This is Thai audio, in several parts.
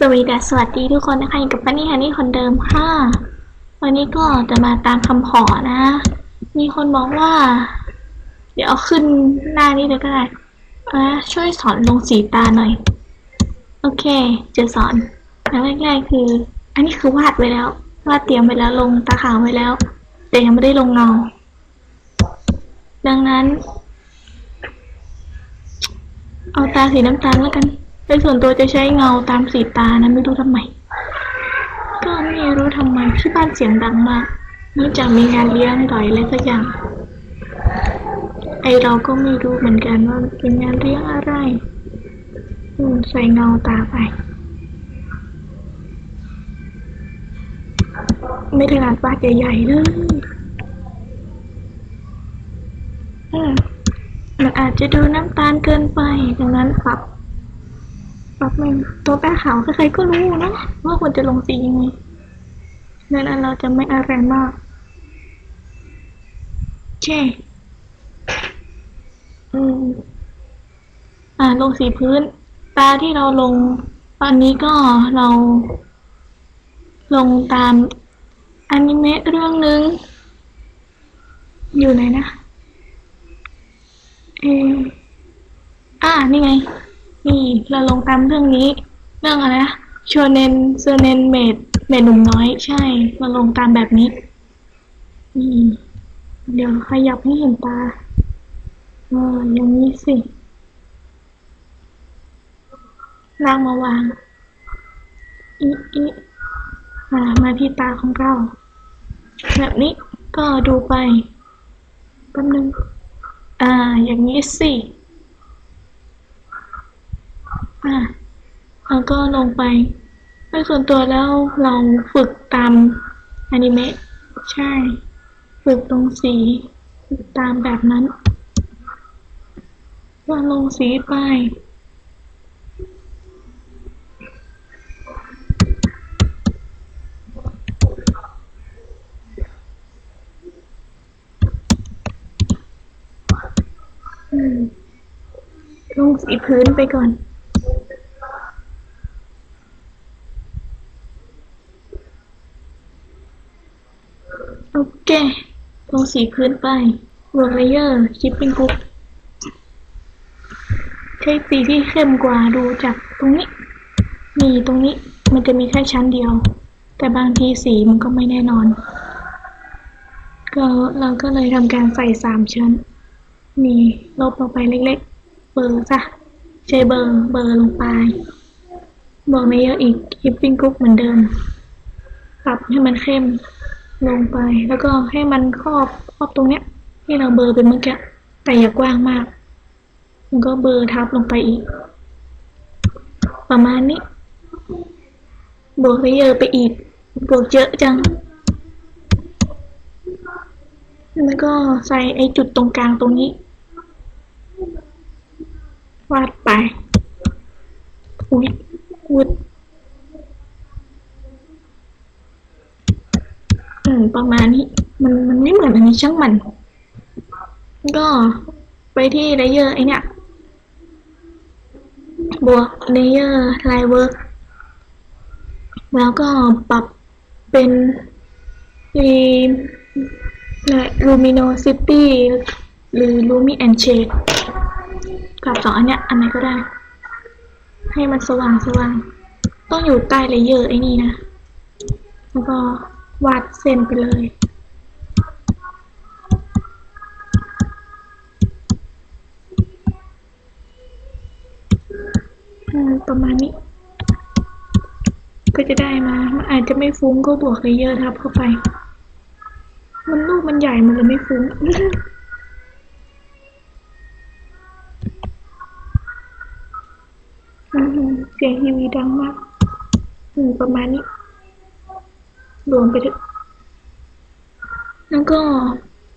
สวัสดีสวัสดีทุกคนนะคะอยู่กับปันนี่ฮันนี่คนเดิมค่ะ วันนี้ก็จะมาตามคำขอนะ มีคนบอกว่า เดี๋ยวเอาขึ้นหน้านี้เลยก็ได้อะช่วยสอนลงสีตาหน่อย โอเค จะสอนอย่างแรกๆคือ อันนี้คือวาดไว้แล้ว วาดเตรียมไว้แล้วลงตาขาวไว้แล้ว แต่ยังไม่ได้ลงเงา ดังนั้น เอาตาสีน้ำตาลแล้วกัน โดยส่วนตัวจะใช้เงาตามสีตานะไม่รู้ทำไม ก็ไม่รู้ทำไมที่บ้านเสียงดังมากเนื่องจากมีงานเลี้ยงหน่อยอะไรสักอย่าง ไอเราก็ไม่รู้เหมือนกันว่าเป็นงานเลี้ยงอะไรใส่เงาตาไป ไม่ถนัดวาดใหญ่ๆเลยอืมมันอาจจะดูน้ำตาลเกินไปดังนั้นปรับ ปรับมันตัวแป้ขาวใครๆก็รู้นะว่าควรจะลงสียังไงดังนั้นเราจะไม่อะไรมากโอเคอืม อ่า ลงสีพื้น ตาที่เราลง ตอนนี้ก็เรา ลงตามอนิเมะเรื่องหนึ่งอยู่ไหนนะ เอออ่า นี่ไง นี่เราลงตามเรื่องนี้ เรื่องอะไรนะชวเนนเซเนนเมดเมดหนุ่มน้อยใช่ มาลงตามแบบนี้นี่เดี๋ยวขยับให้เห็นตาเอออย่างนี้สิลากมาวางอีอีอ่ามาที่ตาของเรา แบบนี้ก็ดูไปแป๊บนึง อ่า อย่างนี้สิ อะแล้วก็ลงไปโดยส่วนตัวแล้วเราฝึกตามอนิเมะใช่ ฝึกตรงสี ฝึกตามแบบนั้นว่าลงสีไปลงสีพื้นไปก่อน โอเคลงสีพื้นไปวอร์เลเยอร์ชิปปิ้งกรุ๊ปใช้สีที่เข้มกว่าดูจากตรงนี้ มีตรงนี้มันจะมีแค่ชั้นเดียว แต่บางทีสีมันก็ไม่แน่นอน ก็เราก็เลยทำการใส่สามชั้น มีลบลงไปเล็กๆ เบอร์จ้ะใช้เบอร์เบอร์ลงไปบอกไม่เยอะอีกคลิปปิ้งกรุ๊ปเหมือนเดิม ปรับให้มันเข้ม ลงไปแล้วก็ให้มันครอบครอบตรงเนี้ย ที่เราเบอร์เป็นเมื่อกี้แต่อย่ากว้างมาก มันก็เบอร์ทับลงไปอีก ประมาณนี้ บวกเลเยอร์ไปอีก บวกเยอะจัง แล้วก็ใส่ไอ้จุดตรงกลางตรงนี้ วาดไป อุ้ยวุดอืม ประมาณนี้ มัน มันไม่เหมือนอันนี้ ช่างมัน ก็ไปที่เลเยอร์ไอเนี่ย บวกเลเยอร์ไลเวิร์กแล้วก็ปรับเป็นรีลูมิโนซิตี้หรือลูมิแอนเชดกับสองอันเนี้ย อันไหนก็ได้ ให้มันสว่างสว่าง ต้องอยู่ใต้เลเยอร์ไอ้นี่นะ แล้วก็วาดเส้นไปเลย ประมาณนี้ ก็จะได้มา มันอาจจะไม่ฟุ้งก็บวกเลเยอร์ทับเข้าไป มันลูกมันใหญ่มันเลยไม่ฟุ้งเสียงทีวีดังมากอืมประมาณนี้ รวมไปถอะแล้วก็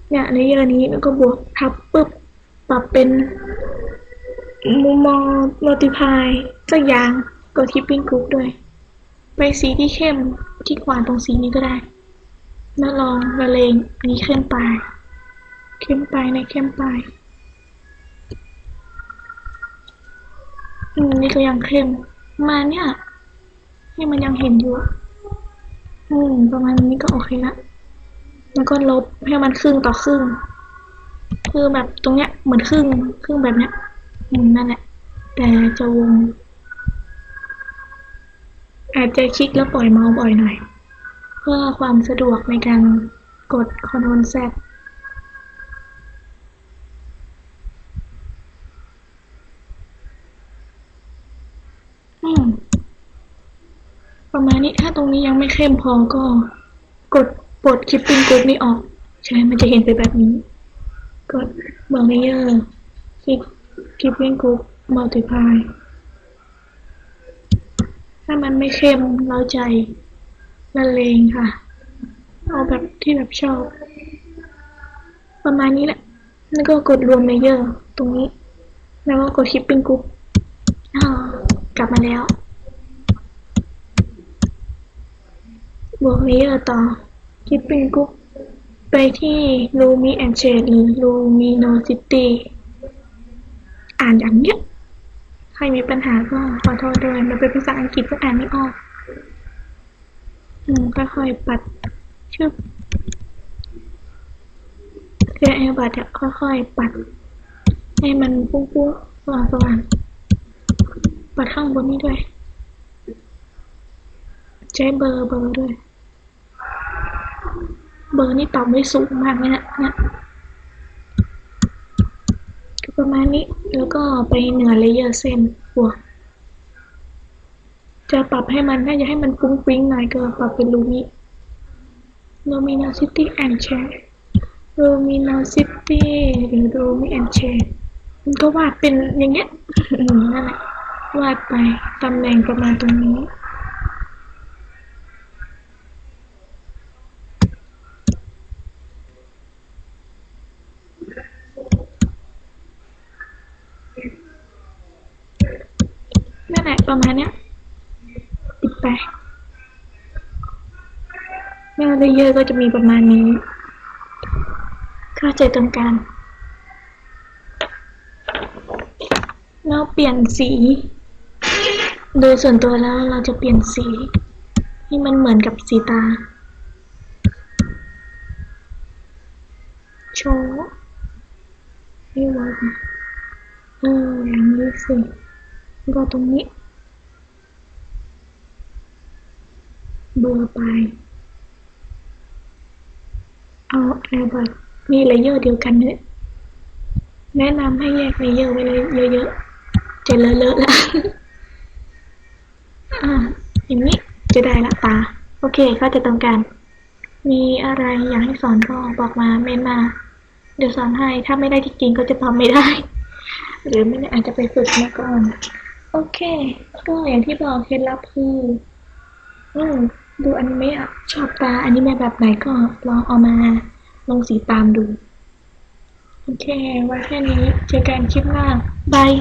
เนี่ยเลเยอร์นี้แล้วก็บวกทับปุ๊บปรับเป็น มุมมองมัลติพายสักอย่างก็ทิปปิ้งกรุ๊ปด้วย ไปสีที่เข้มที่ขวานตรงสีนี้ก็ได้แล้วลองละเลงอันนี้เข้มไป เข้มไปในเข้มไป อืม นี่ก็ยังเข้ม มาเนี่ย ให้มันยังเห็นอยู่อะอืม ประมาณนี้ก็โอเคละแล้วก็ลบให้มันครึ่งต่อครึ่ง คือแบบตรงเนี้ยเหมือนครึ่ง ครึ่งแบบเนี้ย อืมนั่นแหละ แต่จะวง อาจจะคลิกแล้วปล่อยเมาส์บ่อยหน่อย เพื่อความสะดวกในการกด Ctrl Z อืมประมาณนี้ถ้าตรงนี้ยังไม่เข้มพอก็กดปลดคลิปปิ้งกรุ๊ปนี้ออก ใช่ มันจะเห็นไปแบบนี้ กดเบอร์เลเยอร์คลิก คลิปปิ้งกรุ๊ปมัลติพายถ้ามันไม่เข้มเล้าใจละเลงค่ะ เอาแบบที่แบบชอบ ประมาณนี้แหละ แล้วก็กดรวมเลเยอร์ตรงนี้ แล้วก็กดคลิปปิ้งกรุ๊ปอ่ากลับมาแล้ว บวกเลเยอร์ต่อคลิปปิ้งกรุ๊ปไปที่ Lumi and Shade หรือ Luminosity อ่านอย่างเนี้ย ใครมีปัญหาก็ขอโทษด้วย มันเป็นภาษาอังกฤษก็อ่านไม่ออก อืมค่อยๆปัดชึบเรียกแอร์บัดอะค่อยๆปัด ให้มันปุ้งๆสว่างๆปัดข้างบนนี้ด้วย ใช้เบอร์เบอร์ด้วย เบอร์นี่ต่ำไว้สูงมากเลยนะเนี่ย ประมาณนี้แล้วก็ไปเหนือเลเยอร์เส้นบวกจะปรับให้มันถ้าจะให้มันฟุ้งฟิ้งหน่อยก็ปรับเป็นลูมิ luminosity and shade luminosity หรือ lumi and shade มันก็วาดเป็นอย่างเงี้ยนั่นแหละวาดไปตำแหน่งประมาณตรงนี้ นั่นแหละ ประมาณเนี้ยปิดไป เมื่อเลเยอร์ก็จะมีประมาณนี้ เข้าใจตรงกันแล้วเปลี่ยนสี โดยส่วนตัวแล้วเราจะเปลี่ยนสี ให้มันเหมือนกับสีตา โชว์ให้ไว้ก่อนเอออย่างนี้สิแล้วก็ตรงนี้ บอร์ไปเอาแอร์บัดมีเลเยอร์เดียวกันเนี่ยแนะนำให้แยกเลเยอร์ไว้เลยเยอะๆจะเลอะๆแล้วอ่าอย่างนี้จะได้ละตา โอเคก็จะตรงกัน มีอะไรอยากให้สอนก็บอกมาเมนมา เดี๋ยวสอนให้ ถ้าไม่ได้จริงๆก็จะทำไม่ได้ หรือไม่ได้อาจจะไปฝึกมาก่อน โอเค ก็อย่างที่บอกเคล็ดลับคือ อืม ดูอนิเมะชอบตาอนิเมะแบบไหนก็ลองเอามาลงสีตามดู โอเค ว่าแค่นี้เจอกันคลิปหน้าบาย